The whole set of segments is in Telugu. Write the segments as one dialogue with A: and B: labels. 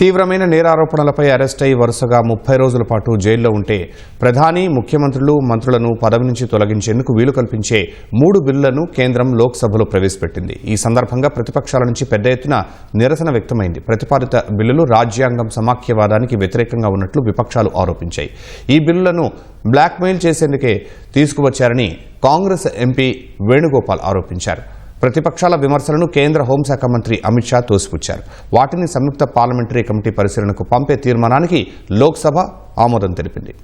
A: తీవ్రమైన నేరారోపణలపై అరెస్ట్ అయి వరుసగా ముప్పై రోజుల పాటు జైల్లో ఉంటే ప్రధాని ముఖ్యమంత్రులు మంత్రులను పదవి నుంచి తొలగించేందుకు వీలు కల్పించే మూడు బిల్లులను కేంద్రం లోక్సభలో ప్రవేశపెట్టింది. ఈ సందర్భంగా ప్రతిపక్షాల నుంచి పెద్ద ఎత్తున నిరసన వ్యక్తమైంది. ప్రతిపాదిత బిల్లులు రాజ్యాంగం సమాఖ్యవాదానికి వ్యతిరేకంగా ఉన్నట్లు విపక్షాలు ఆరోపించాయి. ఈ బిల్లులను బ్లాక్మెయిల్ చేసేందుకే తీసుకువచ్చారని కాంగ్రెస్ ఎంపీ వేణుగోపాల్ ఆరోపించారు. ప్రతిపక్షాల విమర్శలను కేంద్ర హోంశాఖ మంత్రి అమిత్ షా తోసిపుచ్చారు. వాటిని సంయుక్త పార్లమెంటరీ కమిటీ పరిశీలనకు పంపే తీర్మానానికి లోక్సభ ఆమోదం తెలిపింది.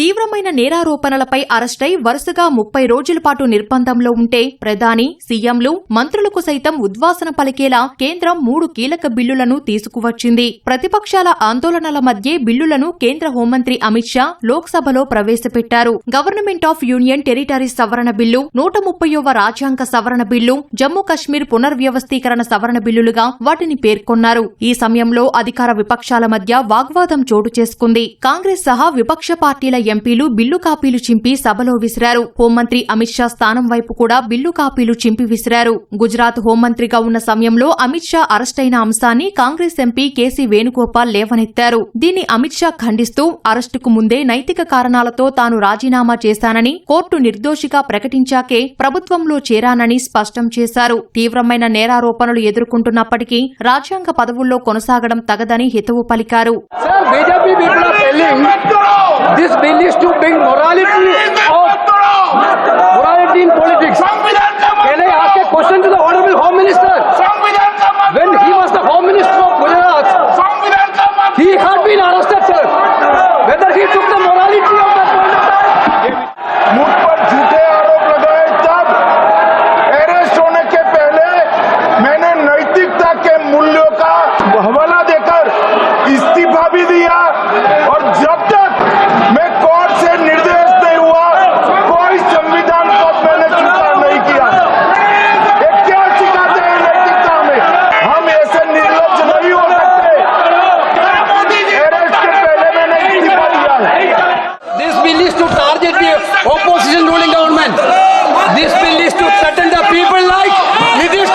B: తీవ్రమైన నేరారోపణలపై అరెస్టై వరుసగా ముప్పై రోజుల పాటు నిర్బంధంలో ఉంటే ప్రధాని సీఎంలు మంత్రులకు సైతం ఉద్వాసన పలికేలా కేంద్రం మూడు కీలక బిల్లులను తీసుకువచ్చింది. ప్రతిపక్షాల ఆందోళనల మధ్య బిల్లులను కేంద్ర హోంమంత్రి అమిత్ షా లోక్సభలో ప్రవేశపెట్టారు. గవర్నమెంట్ ఆఫ్ యూనియన్ టెరిటరీస్ సవరణ బిల్లు నూట ముప్పైవ రాజ్యాంగ సవరణ బిల్లు జమ్మూ కశ్మీర్ పునర్వ్యవస్థీకరణ సవరణ బిల్లులుగా వాటిని పేర్కొన్నారు. ఈ సమయంలో అధికార విపక్షాల మధ్య వాగ్వాదం చోటు చేసుకుంది. కాంగ్రెస్ సహా విపక్ష పార్టీల ఎంపీలు బిల్లు కాపీలు చింపి సభలో విసిరారు. హోంమంత్రి అమిత్ షా స్థానం వైపు కూడా బిల్లు కాపీలు చింపి విసిరారు. గుజరాత్ హోంమంత్రిగా ఉన్న సమయంలో అమిత్ షా అరెస్టైన అంశాన్ని కాంగ్రెస్ ఎంపీ కేసీ వేణుగోపాల్ లేవనెత్తారు. దీన్ని అమిత్ షా ఖండిస్తూ అరెస్టుకు ముందే నైతిక కారణాలతో తాను రాజీనామా చేశానని కోర్టు నిర్దోషిగా ప్రకటించాకే ప్రభుత్వంలో చేరానని స్పష్టం చేశారు. తీవ్రమైన నేరారోపణలు ఎదుర్కొంటున్నప్పటికీ రాజ్యాంగ పదవుల్లో కొనసాగడం తగదని హితవు పలికారు.
C: Bring morality of morality in politics. Can I ask a question to the Honorable Home Minister? When he was the Home Minister of Gujarat, he had been arrested, sir. Is to target the opposition ruling government. This bill is to threaten the people like Nitish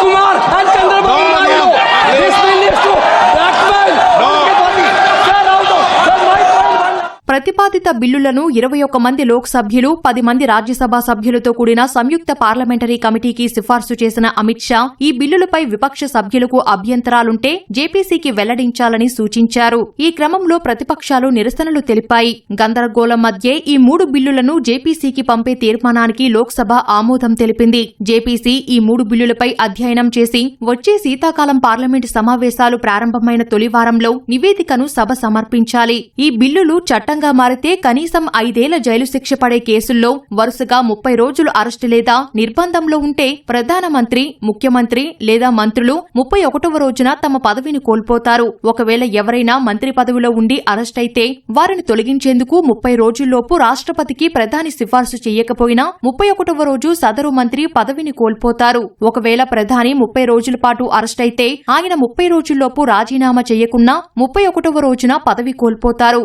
B: ప్రతిపాదిత బిల్లులను ఇరవై ఒక్క మంది లోక్సభ్యులు పది మంది రాజ్యసభ సభ్యులతో కూడిన సంయుక్త పార్లమెంటరీ కమిటీకి సిఫార్సు చేసిన అమిత్ షా ఈ బిల్లులపై విపక్ష సభ్యులకు అభ్యంతరాలుంటే జేపీసీకి వెల్లడించాలని సూచించారు. ఈ క్రమంలో ప్రతిపక్షాలు నిరసనలు తెలిపాయి. గందరగోళం మధ్యే ఈ మూడు బిల్లులను జేపీసీకి పంపే తీర్మానానికి లోక్సభ ఆమోదం తెలిపింది. జేపీసీ ఈ మూడు బిల్లులపై అధ్యయనం చేసి వచ్చే శీతాకాలం పార్లమెంటు సమావేశాలు ప్రారంభమైన తొలివారంలో నివేదికను సభ సమర్పించాలి. ఈ బిల్లులు చట్టంగా మారితే కనీసం ఐదేళ్ళ జైలు శిక్ష పడే కేసుల్లో వరుసగా ముప్పై రోజులు అరెస్టు లేదా నిర్బంధంలో ఉంటే ప్రధానమంత్రి ముఖ్యమంత్రి లేదా మంత్రులు ముప్పై ఒకటవ రోజున తమ పదవిని కోల్పోతారు. ఒకవేళ ఎవరైనా మంత్రి పదవిలో ఉండి అరెస్ట్ అయితే వారిని తొలగించేందుకు ముప్పై రోజుల్లోపు రాష్ట్రపతికి ప్రధాని సిఫార్సు చేయకపోయినా ముప్పై ఒకటవ రోజు సదరు మంత్రి పదవిని కోల్పోతారు. ఒకవేళ ప్రధాని ముప్పై రోజుల పాటు అరెస్ట్ అయితే ఆయన ముప్పై రోజుల్లోపు రాజీనామా చేయకున్నా ముప్పై ఒకటవ రోజున పదవి కోల్పోతారు.